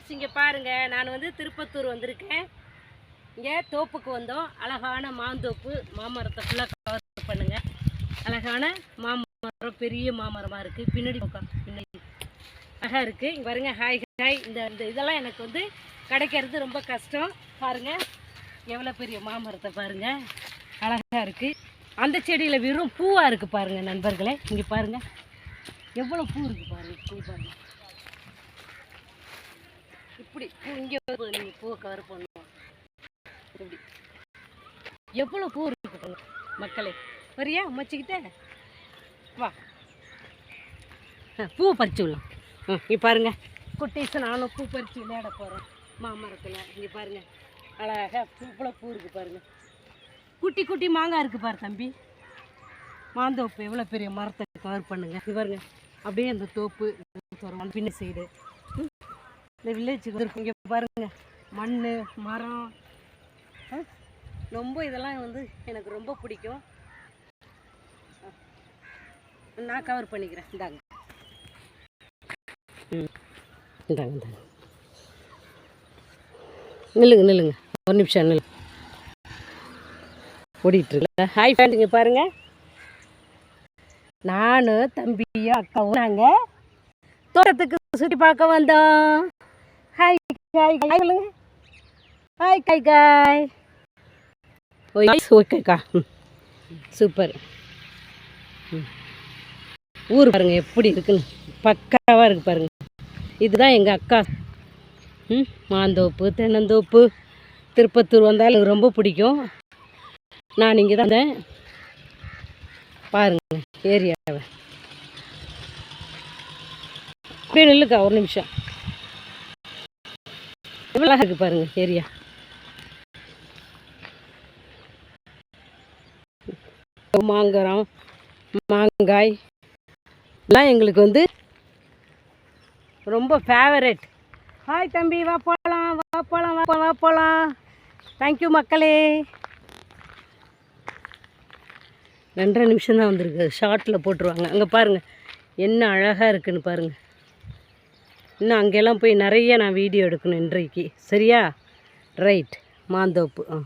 Friends இங்கே பாருங்கள் நான் வந்து திருப்பத்தூர் வந்திருக்கேன். இங்கே தோப்புக்கு வந்தோம். அழகான மாந்தோப்பு மாமரத்தை ஃபுல்லாக கவர் பண்ணுங்கள் அழகான மாமரம் பெரிய மாமரமாக இருக்குது பின்னாடி பின்னாடி. அழகாக இருக்குது இங்கே பாருங்கள் ஹாய் ஹாய் இந்த இந்த இதெல்லாம் எனக்கு வந்து கிடைக்கிறது ரொம்ப கஷ்டம். பாருங்கள் எவ்வளோ பெரிய மாமரத்தை பாருங்கள் அழகாக இருக்குது அந்த செடியில் வெறும் பூவாக இருக்குது பாருங்கள் நண்பர்களே. இங்கே பாருங்கள் எவ்வளோ பூ இருக்குது பாருங்கள் பூ பாருங்கள் இப்படி பூ இங்கே நீங்கள் பூவை கவர் பண்ணுவோம் இப்படி. எவ்வளோ பூ இருக்கு பாருங்க மக்களே. வரியா அம்மாச்சிக்கிட்ட வா. பூவை பறிச்சு விடலாம். ம் இங்கே பாருங்க. குட்டீஸ் நானும் பூ பறித்து விளையாட போகிறோம் மாமரத்தில். இங்கே பாருங்க. அழகாக பூ இவ்வளோ பூ இருக்குது பாருங்க. குட்டி குட்டி மாங்காய் இருக்குது பாரு தம்பி. மாந்தோப்பு எவ்வளோ பெரிய மரத்தை கவர் பண்ணுங்க. பாருங்க. அப்படியே அந்த தோப்பு பின்ன சைடு இந்த வில்லேஜுக்கு வந்து இங்கே பாருங்க. மண் மரம். ரொம்ப இதெல்லாம் வந்து எனக்கு ரொம்ப பிடிக்கும். நான் கவர் பண்ணிக்கிறேன். இந்தாங்க. ம் இந்தாங்க இந்தாங்க. நில்லுங்க நில்லுங்க. ஒரு நிமிஷம் நில்லு. ஓடிட்டுருக்கல ஹாய் ஃபேண்டுங்க பாருங்க. நானும் தம்பியும் அக்காவும் நாங்கள் தோட்டத்துக்கு சுற்றி பார்க்க வந்தோம். காய் காய் சொல்லுங்க ஹாய் காய் காய் ஓய் ஓகேக்கா சூப்பர் ஊர் பாருங்க எப்படி இருக்குன்னு பக்காவாக இருக்கு பாருங்க இதுதான் எங்கள் அக்கா ம் மாந்தோப்பு தென்னந்தோப்பு திருப்பத்தூர் வந்தால் எனக்கு ரொம்ப பிடிக்கும் நான் இங்கே தான் வந்தேன் பாருங்க ஏரியாவை அப்படியே நில்லுக்கா ஒரு நிமிஷம் எவ்வளோ இருக்குது இருக்கு பாருங்க ஏரியா மாங்கரம் மாங்காய் எல்லாம் எங்களுக்கு வந்து ரொம்ப ஃபேவரட் ஹாய் தம்பி வா போகலாம் வா போகலாம் வா வா போகலாம் தேங்க்யூ மக்களே. ரெண்டரை நிமிஷம் தான் வந்திருக்கு ஷார்ட்டில் போட்டுருவாங்க. அங்கே பாருங்கள் என்ன அழகாக இருக்குன்னு பாருங்கள் இன்னும் அங்கெல்லாம் போய் நிறைய நான் வீடியோ எடுக்கணும் இன்றைக்கு. சரியா? ரைட். மாந்தோப்பு. ஆ.